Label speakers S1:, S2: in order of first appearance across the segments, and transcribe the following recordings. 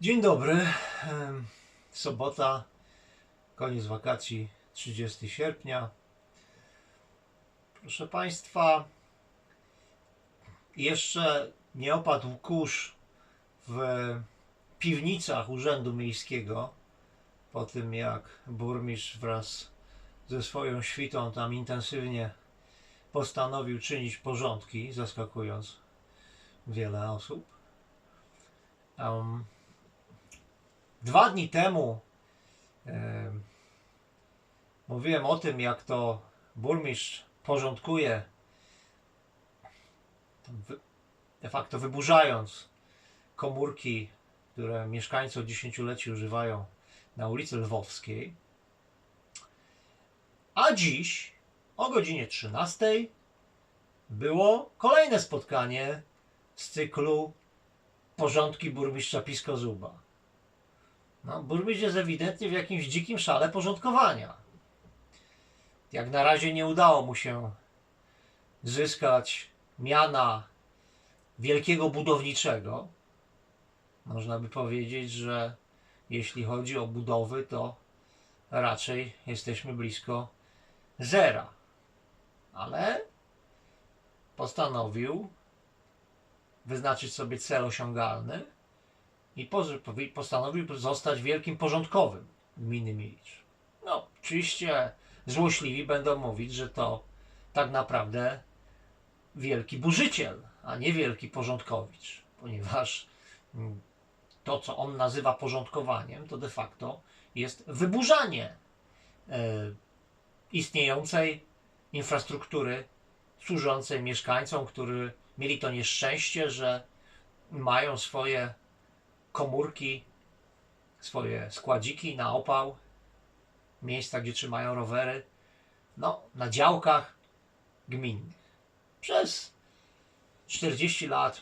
S1: Dzień dobry. Sobota, koniec wakacji, 30 sierpnia. Proszę Państwa, jeszcze nie opadł kurz w piwnicach Urzędu Miejskiego po tym jak burmistrz wraz ze swoją świtą tam intensywnie postanowił czynić porządki, zaskakując wiele osób. Em, Dwa dni temu em, mówiłem o tym, jak to burmistrz porządkuje, de facto wyburzając komórki, które mieszkańcy od dziesięcioleci używają na ulicy Lwowskiej. A dziś o godzinie 13 było kolejne spotkanie z cyklu Porządki burmistrza Piskozuba. No, burmistrz jest ewidentnie w jakimś dzikim szale porządkowania. Jak na razie nie udało mu się zyskać miana wielkiego budowniczego. Można by powiedzieć, że jeśli chodzi o budowy, to raczej jesteśmy blisko zera. Ale postanowił wyznaczyć sobie cel osiągalny i postanowił zostać wielkim porządkowym gminy Milicz. No, oczywiście złośliwi będą mówić, że to tak naprawdę wielki burzyciel, a nie wielki porządkowicz, ponieważ mm, to, co on nazywa porządkowaniem, to de facto jest wyburzanie e, istniejącej infrastruktury służącej mieszkańcom, którzy mieli to nieszczęście, że mają swoje komórki, swoje składziki na opał, miejsca, gdzie trzymają rowery, no, na działkach gminnych. Przez 40 lat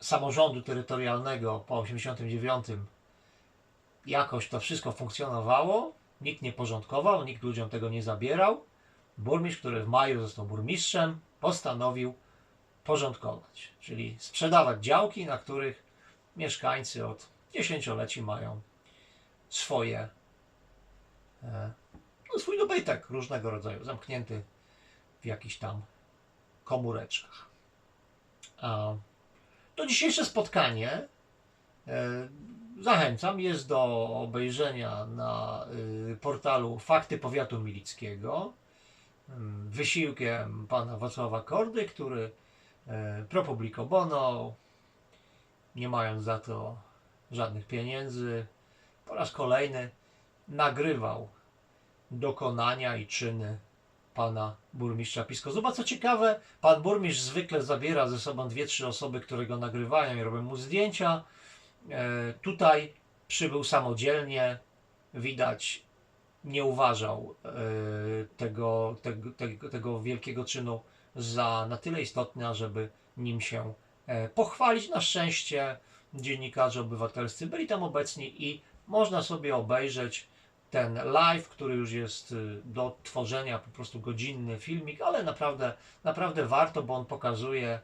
S1: samorządu terytorialnego po 89 jakoś to wszystko funkcjonowało, nikt nie porządkował, nikt ludziom tego nie zabierał. Burmistrz, który w maju został burmistrzem, postanowił porządkować, czyli sprzedawać działki, na których mieszkańcy od dziesięcioleci mają swoje e, no, swój dobytek różnego rodzaju, zamknięty w jakichś tam komóreczkach. A to dzisiejsze spotkanie e, zachęcam, jest do obejrzenia na y, portalu Fakty Powiatu Milickiego mm, wysiłkiem pana Wacława Kordy, który e, pro publico bono nie mając za to żadnych pieniędzy, po raz kolejny nagrywał dokonania i czyny pana burmistrza Piskozuba. Co ciekawe, pan burmistrz zwykle zabiera ze sobą dwie, trzy osoby, które go nagrywają i robią mu zdjęcia. E, tutaj przybył samodzielnie, widać, nie uważał e, tego, tego, tego, tego wielkiego czynu za na tyle istotny, ażeby nim się pochwalić. Na szczęście dziennikarze obywatelscy byli tam obecni i można sobie obejrzeć ten live, który już jest y, do tworzenia, po prostu godzinny filmik, ale naprawdę, naprawdę warto, bo on pokazuje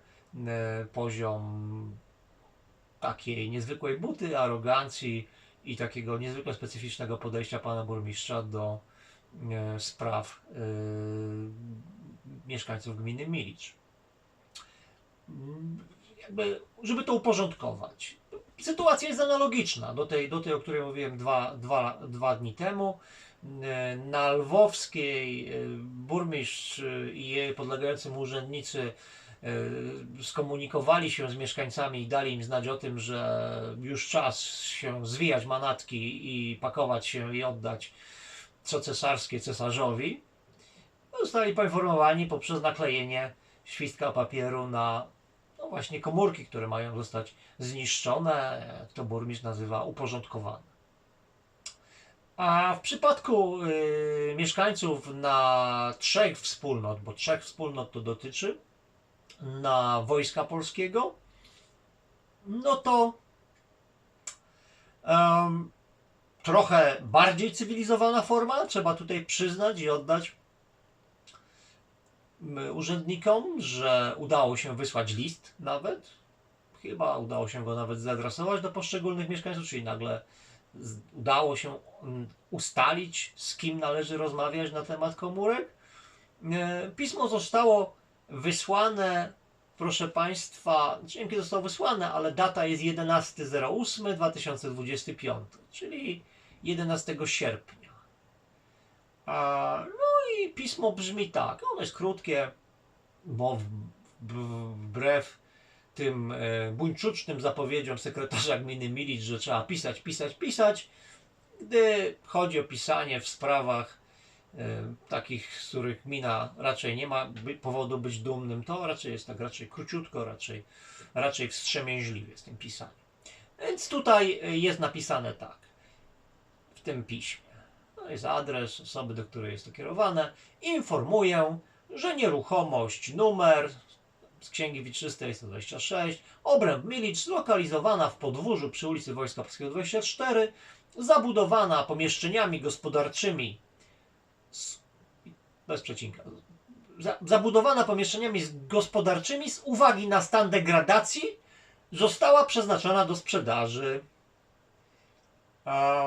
S1: e, poziom takiej niezwykłej buty, arogancji i takiego niezwykle specyficznego podejścia pana burmistrza do e, spraw e, mieszkańców gminy Milicz. Jakby, żeby to uporządkować. Sytuacja jest analogiczna do tej, do tej o której mówiłem dwa, dwa, dwa dni temu. E, Na Lwowskiej e, burmistrz i jej podlegający mu urzędnicy e, skomunikowali się z mieszkańcami i dali im znać o tym, że już czas się zwijać manatki i pakować się i oddać co cesarskie cesarzowi. Zostali poinformowani poprzez naklejenie świstka papieru na właśnie komórki, które mają zostać zniszczone, to burmistrz nazywa, uporządkowane. A w przypadku y, mieszkańców na trzech wspólnot, bo trzech wspólnot to dotyczy, na Wojska Polskiego, no to em, trochę bardziej cywilizowana forma, trzeba tutaj przyznać i oddać urzędnikom, że udało się wysłać list nawet, Chyba udało się go nawet zaadresować do poszczególnych mieszkańców, czyli nagle udało się mm, ustalić, z kim należy rozmawiać na temat komórek. E, Pismo zostało wysłane, proszę Państwa, kiedy zostało wysłane, ale data jest 11.08.2025, czyli 11 sierpnia. A, no i pismo brzmi tak, ono jest krótkie, bo wbrew tym e, buńczucznym zapowiedziom sekretarza gminy Milic, że trzeba pisać, pisać, pisać, gdy chodzi o pisanie w sprawach e, takich, z których gmina raczej nie ma powodu być dumnym, to raczej jest tak raczej króciutko, raczej, raczej wstrzemięźliwie z tym pisaniem. Więc tutaj e, jest napisane tak, w tym piśmie. To jest adres osoby, do której jest to kierowane. Informuję, że nieruchomość numer z Księgi Wiczystej 126, obręb Milic, zlokalizowana w podwórzu przy ulicy Wojska Polskiego 24, zabudowana pomieszczeniami gospodarczymi z, bez przecinka, za, zabudowana pomieszczeniami gospodarczymi z uwagi na stan degradacji została przeznaczona do sprzedaży. A,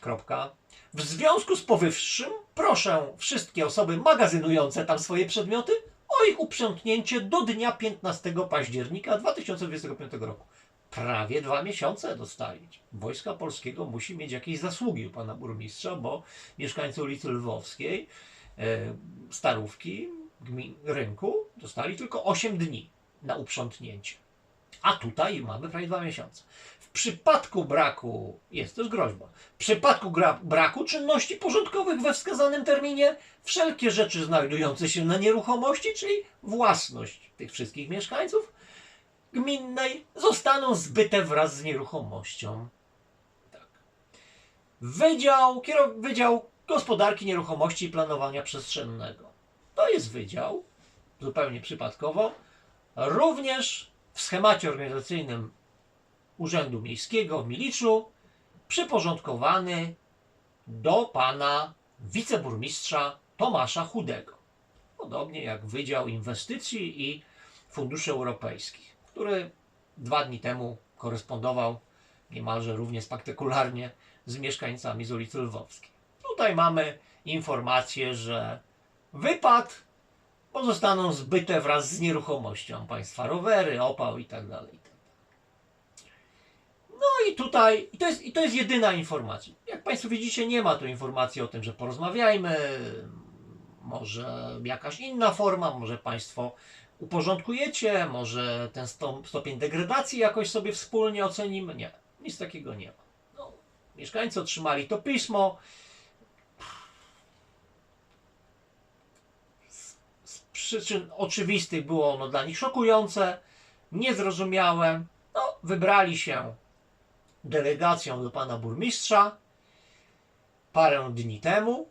S1: kropka. W związku z powyższym proszę wszystkie osoby magazynujące tam swoje przedmioty o ich uprzątnięcie do dnia 15 października 2025 roku. Prawie dwa miesiące dostali. Wojska Polskiego musi mieć jakieś zasługi u pana burmistrza, bo mieszkańcy ulicy Lwowskiej, e, Starówki, gmin, rynku dostali tylko 8 dni na uprzątnięcie. A tutaj mamy prawie dwa miesiące. W przypadku braku, jest to groźba, w przypadku braku czynności porządkowych we wskazanym terminie, wszelkie rzeczy znajdujące się na nieruchomości, czyli własność tych wszystkich mieszkańców gminnej, zostaną zbyte wraz z nieruchomością. Tak. Wydział, kierow, Wydział Gospodarki Nieruchomości i Planowania Przestrzennego. To jest wydział, zupełnie przypadkowo, również w schemacie organizacyjnym Urzędu Miejskiego w Miliczu przyporządkowany do pana wiceburmistrza Tomasza Chudego. Podobnie jak Wydział Inwestycji i Funduszy Europejskich, który dwa dni temu korespondował niemalże równie spektakularnie z mieszkańcami z ulicy Lwowskiej. Tutaj mamy informację, że wypad pozostaną zbyte wraz z nieruchomością państwa rowery, opał i tak dalej. No i tutaj, i to, jest, i to jest jedyna informacja. Jak Państwo widzicie, nie ma tu informacji o tym, że porozmawiajmy, może jakaś inna forma, może Państwo uporządkujecie, może ten sto, stopień degradacji jakoś sobie wspólnie ocenimy. Nie, nic takiego nie ma. No, mieszkańcy otrzymali to pismo. z przyczyn oczywistych było ono dla nich szokujące, niezrozumiałe. No, wybrali się delegacją do pana burmistrza parę dni temu.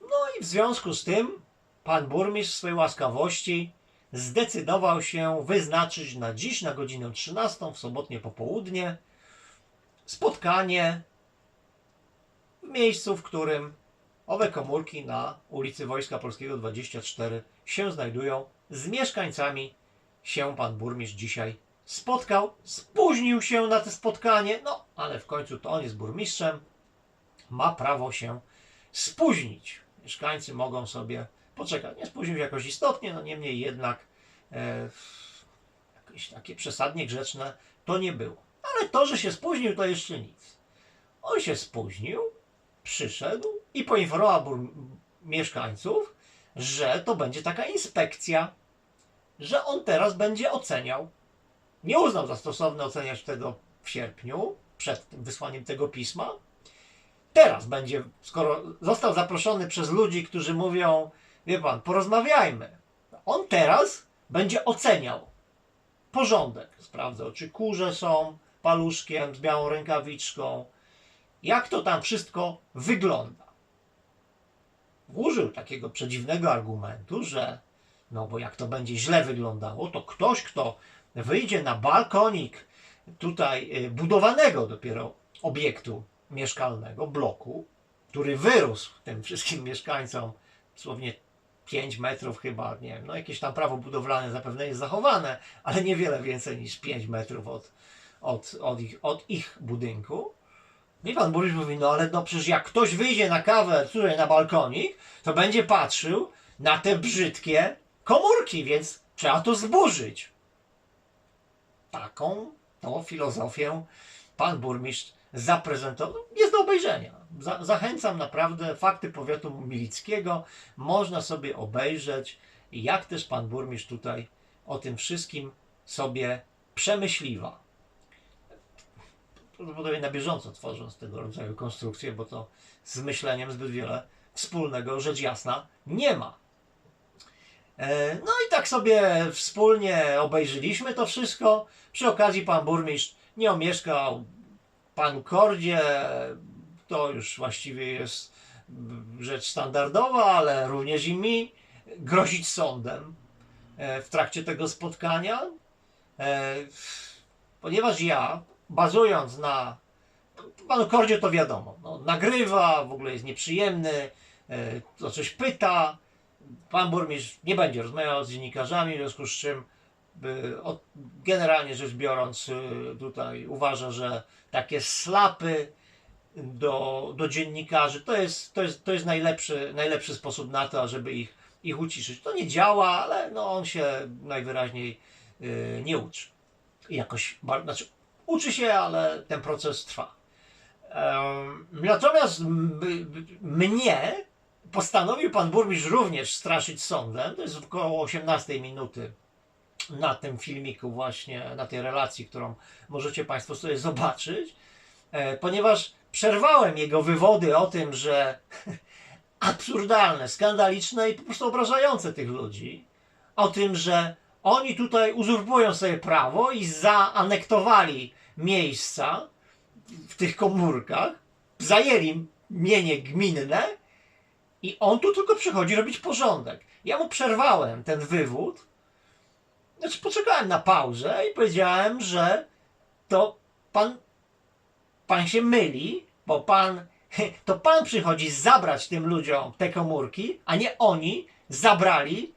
S1: No i w związku z tym pan burmistrz w swojej łaskawości zdecydował się wyznaczyć na dziś, na godzinę 13 w sobotnie popołudnie, spotkanie w miejscu, w którym owe komórki na ulicy Wojska Polskiego 24 się znajdują. Z mieszkańcami się pan burmistrz dzisiaj spotkał. Spóźnił się na to spotkanie, no ale w końcu to on jest burmistrzem. Ma prawo się spóźnić. Mieszkańcy mogą sobie poczekać. Nie spóźnił się jakoś istotnie, no niemniej jednak e, jakieś takie przesadnie grzeczne to nie było. Ale to, że się spóźnił, to jeszcze nic. On się spóźnił, przyszedł i poinformował mieszkańców, że to będzie taka inspekcja, że on teraz będzie oceniał. Nie uznał za stosowne oceniać tego w sierpniu, przed wysłaniem tego pisma. Teraz będzie, skoro został zaproszony przez ludzi, którzy mówią, wie pan, porozmawiajmy. On teraz będzie oceniał porządek. Sprawdzał, czy kurze są paluszkiem z białą rękawiczką, jak to tam wszystko wygląda. Użył takiego przedziwnego argumentu, że no bo jak to będzie źle wyglądało, to ktoś, kto wyjdzie na balkonik tutaj y, budowanego dopiero obiektu mieszkalnego, bloku, który wyrósł tym wszystkim mieszkańcom dosłownie 5 metrów chyba, nie wiem, no jakieś tam prawo budowlane zapewne jest zachowane, ale niewiele więcej niż 5 metrów od, od, od, ich, od ich budynku. I pan burmistrz mówi, no ale no przecież jak ktoś wyjdzie na kawę tutaj na balkonik, to będzie patrzył na te brzydkie komórki, więc trzeba to zburzyć. Taką to filozofię pan burmistrz zaprezentował. Jest do obejrzenia. Za, zachęcam naprawdę, fakty powiatu milickiego można sobie obejrzeć, jak też pan burmistrz tutaj o tym wszystkim sobie przemyśliwa. Prawdopodobnie na bieżąco tworząc tego rodzaju konstrukcje, bo to z myśleniem zbyt wiele wspólnego, rzecz jasna, nie ma. E, No i tak sobie wspólnie obejrzeliśmy to wszystko. Przy okazji pan burmistrz nie omieszkał panu Kordzie, to już właściwie jest rzecz standardowa, ale również i mi, grozić sądem e, w trakcie tego spotkania, e, ponieważ ja, bazując na panu Kordzie to wiadomo, no, nagrywa, w ogóle jest nieprzyjemny, e, o coś pyta, pan burmistrz nie będzie rozmawiał z dziennikarzami, w związku z czym by, o, generalnie rzecz biorąc y, tutaj uważa, że takie slapy do, do dziennikarzy to jest, to jest, to jest najlepszy, najlepszy sposób na to, żeby ich, ich uciszyć. To nie działa, ale no, on się najwyraźniej y, nie uczy. I jakoś, znaczy uczy się, ale ten proces trwa. Natomiast mnie postanowił pan burmistrz również straszyć sądem. To jest około 18 minuty na tym filmiku właśnie, na tej relacji, którą możecie Państwo sobie zobaczyć, e, ponieważ przerwałem jego wywody o tym, że absurdalne, skandaliczne i po prostu obrażające tych ludzi, o tym, że oni tutaj uzurpują sobie prawo i zaanektowali miejsca w tych komórkach, zajęli mienie gminne i on tu tylko przychodzi robić porządek. Ja mu przerwałem ten wywód, znaczy poczekałem na pauzę i powiedziałem, że to pan, pan się myli, bo pan, to pan przychodzi zabrać tym ludziom te komórki, a nie oni zabrali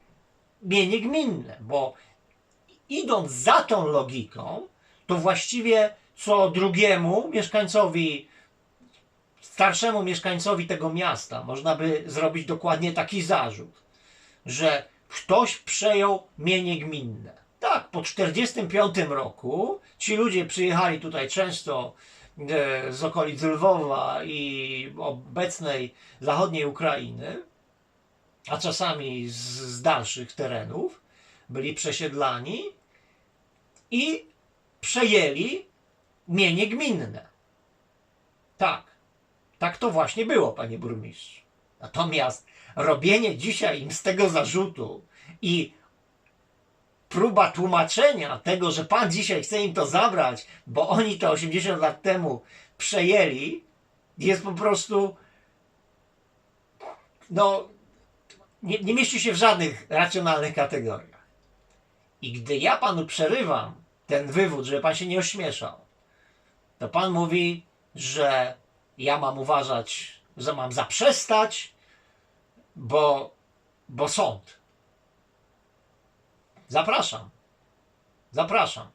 S1: mienie gminne, bo idąc za tą logiką, to właściwie co drugiemu mieszkańcowi, starszemu mieszkańcowi tego miasta można by zrobić dokładnie taki zarzut, że ktoś przejął mienie gminne. Tak, po 1945 roku ci ludzie przyjechali tutaj często e, z okolic Lwowa i obecnej zachodniej Ukrainy, a czasami z, z dalszych terenów, byli przesiedlani i przejęli mienie gminne. Tak, tak to właśnie było, panie burmistrzu. Natomiast robienie dzisiaj im z tego zarzutu i próba tłumaczenia tego, że pan dzisiaj chce im to zabrać, bo oni to 80 lat temu przejęli, jest po prostu no nie, nie mieści się w żadnych racjonalnych kategoriach. I gdy ja panu przerywam ten wywód, żeby pan się nie ośmieszał, to pan mówi, że ja mam uważać, że mam zaprzestać, bo, bo sąd. Zapraszam. Zapraszam.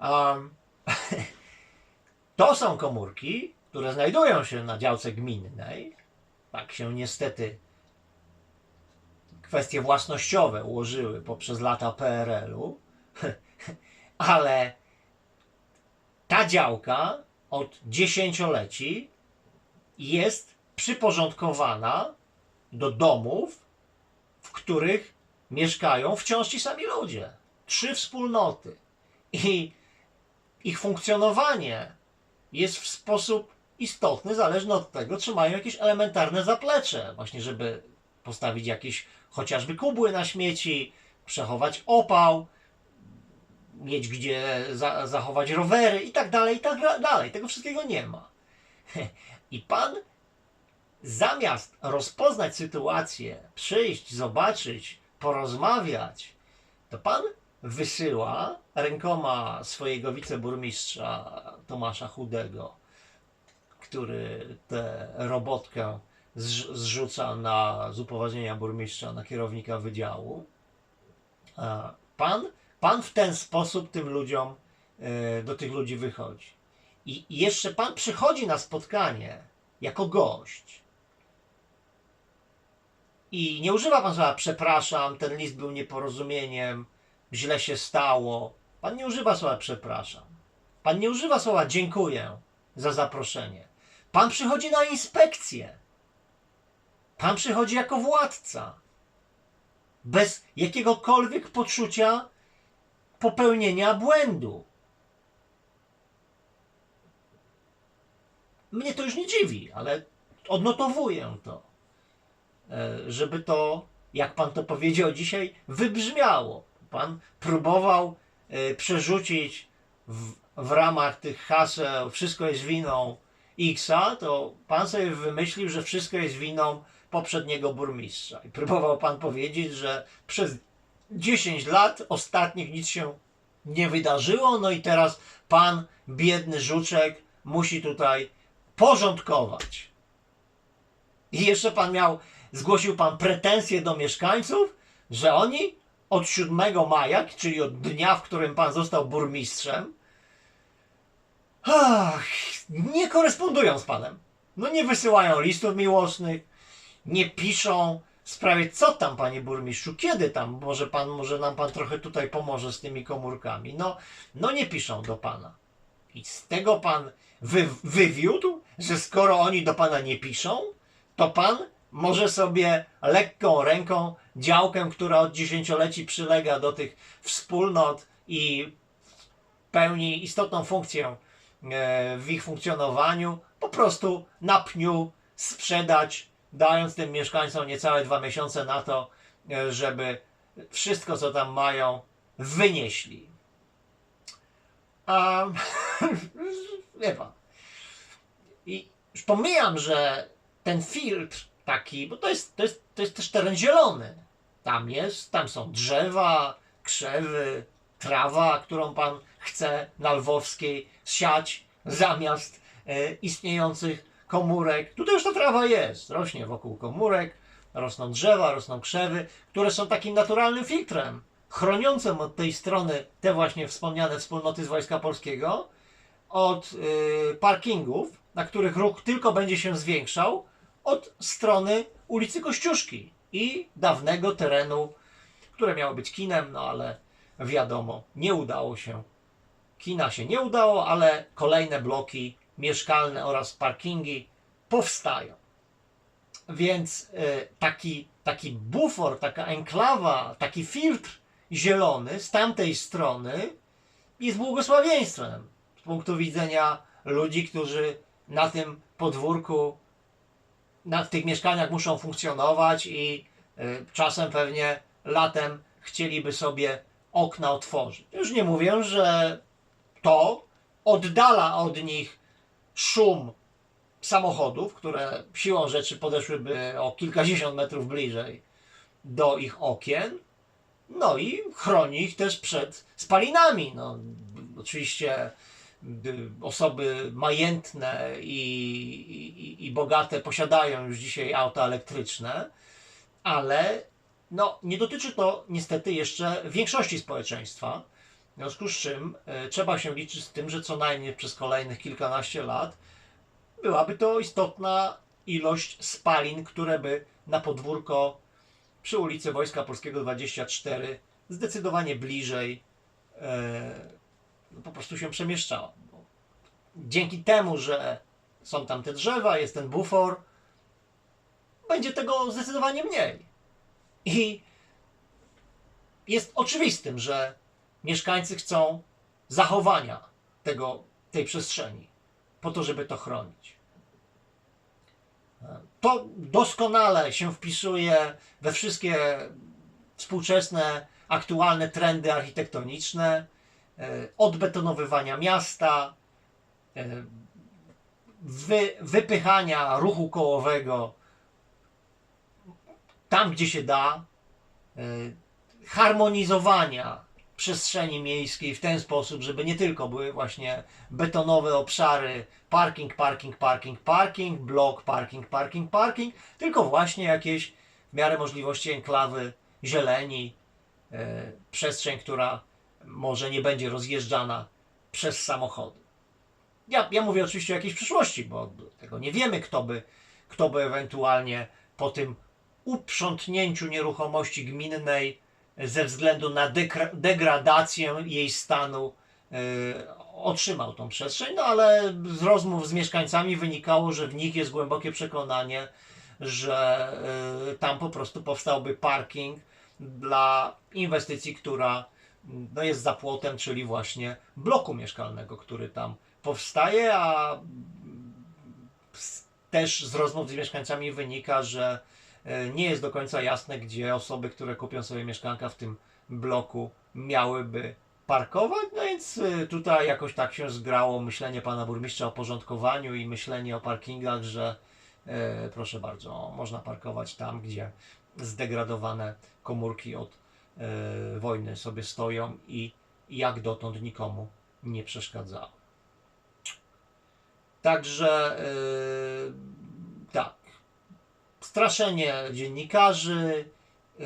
S1: Um, to są komórki, które znajdują się na działce gminnej. Tak się niestety kwestie własnościowe ułożyły poprzez lata PRL-u, ale ta działka od dziesięcioleci jest przyporządkowana do domów, w których mieszkają wciąż ci sami ludzie. Trzy wspólnoty. I ich funkcjonowanie jest w sposób istotny, zależny od tego, czy mają jakieś elementarne zaplecze, właśnie żeby postawić jakieś chociażby kubły na śmieci, przechować opał, mieć gdzie za, zachować rowery i tak dalej, i tak dalej. Tego wszystkiego nie ma. I pan zamiast rozpoznać sytuację, przyjść, zobaczyć, porozmawiać, to pan wysyła rękoma swojego wiceburmistrza Tomasza Chudego, który tę robotkę zrz- zrzuca na z upoważnienia burmistrza na kierownika wydziału. Pan, pan w ten sposób tym ludziom, e, do tych ludzi wychodzi. I jeszcze pan przychodzi na spotkanie jako gość. I nie używa pan słowa przepraszam, ten list był nieporozumieniem, źle się stało. Pan nie używa słowa przepraszam. Pan nie używa słowa dziękuję za zaproszenie. Pan przychodzi na inspekcję. Pan przychodzi jako władca. Bez jakiegokolwiek poczucia popełnienia błędu. Mnie to już nie dziwi, ale odnotowuję to, E, żeby to, jak pan to powiedział dzisiaj, wybrzmiało. Pan próbował e, przerzucić w, w ramach tych haseł wszystko jest winą Xa, to pan sobie wymyślił, że wszystko jest winą poprzedniego burmistrza. I próbował pan powiedzieć, że przez 10 lat ostatnich nic się nie wydarzyło, no i teraz pan, biedny żuczek, musi tutaj porządkować. I jeszcze pan miał, zgłosił pan pretensje do mieszkańców, że oni od 7 maja, czyli od dnia, w którym pan został burmistrzem, ach, nie korespondują z panem. No nie wysyłają listów miłosnych, nie piszą w sprawie, co tam, panie burmistrzu, kiedy tam, może pan, może nam pan trochę tutaj pomoże z tymi komórkami. No, no nie piszą do pana. I z tego pan wy, wywiódł, że skoro oni do pana nie piszą, to pan może sobie lekką ręką działkę, która od dziesięcioleci przylega do tych wspólnot i pełni istotną funkcję e, w ich funkcjonowaniu, po prostu na pniu sprzedać, dając tym mieszkańcom niecałe dwa miesiące na to, e, żeby wszystko, co tam mają, wynieśli. A wie pan. I pomijam, że ten filtr taki, bo to jest, to jest, to jest też teren zielony. Tam jest, tam są drzewa, krzewy, trawa, którą pan chce na Lwowskiej siać zamiast e, istniejących komórek. Tutaj już ta trawa jest, rośnie wokół komórek, rosną drzewa, rosną krzewy, które są takim naturalnym filtrem, chroniącym od tej strony te właśnie wspomniane wspólnoty z Wojska Polskiego, od y, parkingów, na których ruch tylko będzie się zwiększał, od strony ulicy Kościuszki i dawnego terenu, które miało być kinem, no ale wiadomo, nie udało się. Kina się nie udało, ale kolejne bloki mieszkalne oraz parkingi powstają. Więc y, taki, taki bufor, taka enklawa, taki filtr zielony z tamtej strony jest błogosławieństwem z punktu widzenia ludzi, którzy na tym podwórku, na tych mieszkaniach muszą funkcjonować i y, czasem pewnie latem chcieliby sobie okna otworzyć. Już nie mówię, że to oddala od nich szum samochodów, które siłą rzeczy podeszłyby o kilkadziesiąt metrów bliżej do ich okien, no i chroni ich też przed spalinami. No, oczywiście osoby majętne i, i, i bogate posiadają już dzisiaj auta elektryczne, ale no, nie dotyczy to niestety jeszcze większości społeczeństwa. W związku z czym e, trzeba się liczyć z tym, że co najmniej przez kolejnych kilkanaście lat byłaby to istotna ilość spalin, które by na podwórko przy ulicy Wojska Polskiego 24 zdecydowanie bliżej e, no po prostu się przemieszczała. Bo Dzięki temu, że są tam te drzewa, jest ten bufor, będzie tego zdecydowanie mniej. I jest oczywistym, że mieszkańcy chcą zachowania tego, tej przestrzeni po to, żeby to chronić. To doskonale się wpisuje we wszystkie współczesne, aktualne trendy architektoniczne, e, odbetonowywania miasta, e, wy, wypychania ruchu kołowego tam, gdzie się da, e, harmonizowania przestrzeni miejskiej w ten sposób, żeby nie tylko były właśnie betonowe obszary, parking, parking, parking, parking, blok, parking, parking, parking, tylko właśnie jakieś w miarę możliwości enklawy zieleni, e, przestrzeń, która może nie będzie rozjeżdżana przez samochody. Ja, ja mówię oczywiście o jakiejś przyszłości, bo tego nie wiemy, kto by, kto by ewentualnie po tym uprzątnięciu nieruchomości gminnej ze względu na degradację jej stanu e, otrzymał tą przestrzeń, no ale z rozmów z mieszkańcami wynikało, że w nich jest głębokie przekonanie, że e, tam po prostu powstałby parking dla inwestycji, która no, jest za płotem, czyli właśnie bloku mieszkalnego, który tam powstaje, a też z rozmów z mieszkańcami wynika, że nie jest do końca jasne, gdzie osoby, które kupią sobie mieszkanka w tym bloku, miałyby parkować. No więc e, tutaj jakoś tak się zgrało myślenie pana burmistrza o porządkowaniu i myślenie o parkingach, że e, proszę bardzo, można parkować tam, gdzie zdegradowane komórki od e, wojny sobie stoją i jak dotąd nikomu nie przeszkadzały. Także e, tak, straszenie dziennikarzy, y,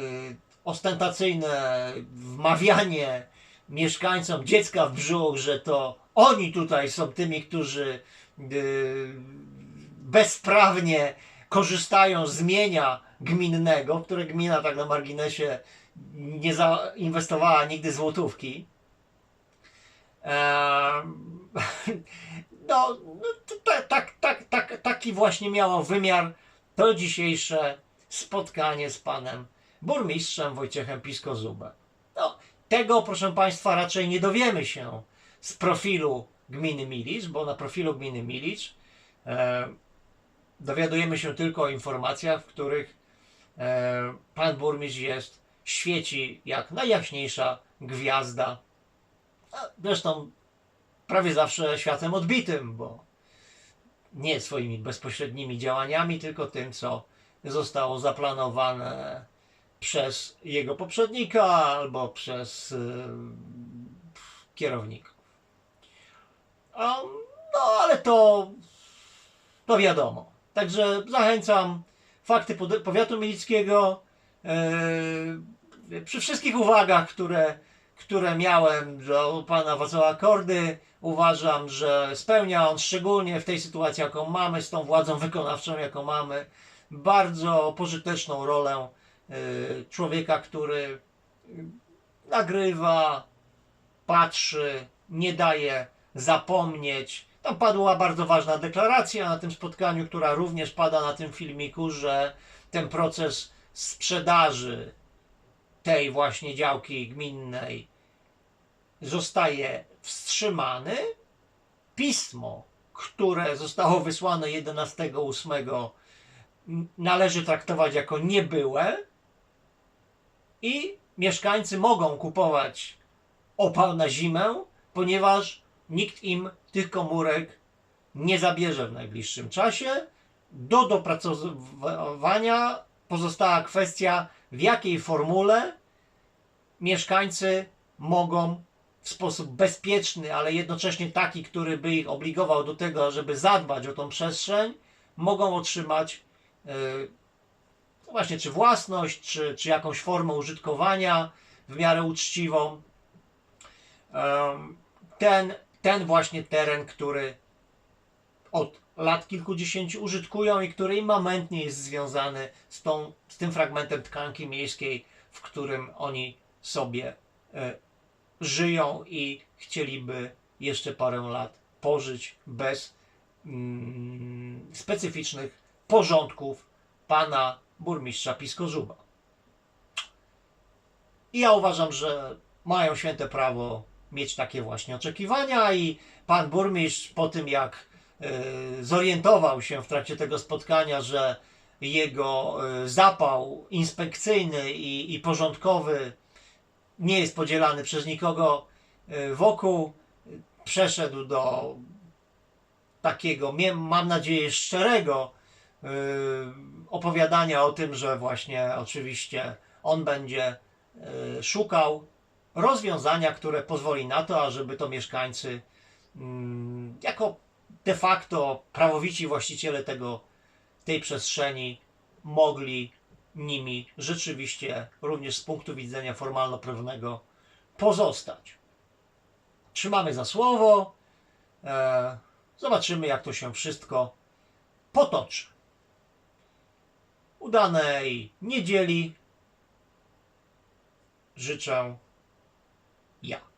S1: ostentacyjne wmawianie mieszkańcom dziecka w brzuch, że to oni tutaj są tymi, którzy y, bezprawnie korzystają z mienia gminnego, które gmina tak na marginesie nie zainwestowała nigdy złotówki. No, no tak, tak, tak, taki właśnie miało wymiar to dzisiejsze spotkanie z panem burmistrzem Wojciechem Pisko-Zubem. No, tego, proszę Państwa, raczej nie dowiemy się z profilu gminy Milicz, bo na profilu gminy Milicz e, dowiadujemy się tylko o informacjach, w których e, pan burmistrz jest, świeci jak najjaśniejsza gwiazda. Zresztą prawie zawsze światem odbitym, bo nie swoimi bezpośrednimi działaniami, tylko tym, co zostało zaplanowane przez jego poprzednika albo przez y, kierowników. No ale to, to wiadomo. Także zachęcam fakty powiatu milickiego. Yy, przy wszystkich uwagach, które, które miałem do pana Wacława Kordy, uważam, że spełnia on szczególnie w tej sytuacji, jaką mamy, z tą władzą wykonawczą, jaką mamy, bardzo pożyteczną rolę y, człowieka, który nagrywa, patrzy, nie daje zapomnieć. Tam padła bardzo ważna deklaracja na tym spotkaniu, która również pada na tym filmiku, że ten proces sprzedaży tej właśnie działki gminnej zostaje wstrzymany. Pismo, które zostało wysłane 11.8 n- należy traktować jako niebyłe i mieszkańcy mogą kupować opał na zimę, ponieważ nikt im tych komórek nie zabierze w najbliższym czasie. Do dopracowania pozostała kwestia, w jakiej formule mieszkańcy mogą w sposób bezpieczny, ale jednocześnie taki, który by ich obligował do tego, żeby zadbać o tą przestrzeń, mogą otrzymać yy, właśnie czy własność, czy, czy jakąś formę użytkowania w miarę uczciwą. Em, Ten, ten właśnie teren, który od lat kilkudziesięciu użytkują i który immamentnie jest związany z, tą, z tym fragmentem tkanki miejskiej, w którym oni sobie e, żyją i chcieliby jeszcze parę lat pożyć bez mm, specyficznych porządków pana burmistrza Piskorzuba. I ja uważam, że mają święte prawo mieć takie właśnie oczekiwania i pan burmistrz po tym jak e, zorientował się w trakcie tego spotkania, że jego e, zapał inspekcyjny i, i porządkowy nie jest podzielany przez nikogo e, wokół, przeszedł do takiego, mam nadzieję, szczerego e, opowiadania o tym, że właśnie oczywiście on będzie e, szukał rozwiązania, które pozwoli na to, ażeby to mieszkańcy mm, jako de facto prawowici właściciele tego, tej przestrzeni mogli nimi rzeczywiście również z punktu widzenia formalno-prawnego pozostać. Trzymamy za słowo. E, zobaczymy, jak to się wszystko potoczy. Udanej niedzieli życzę ja.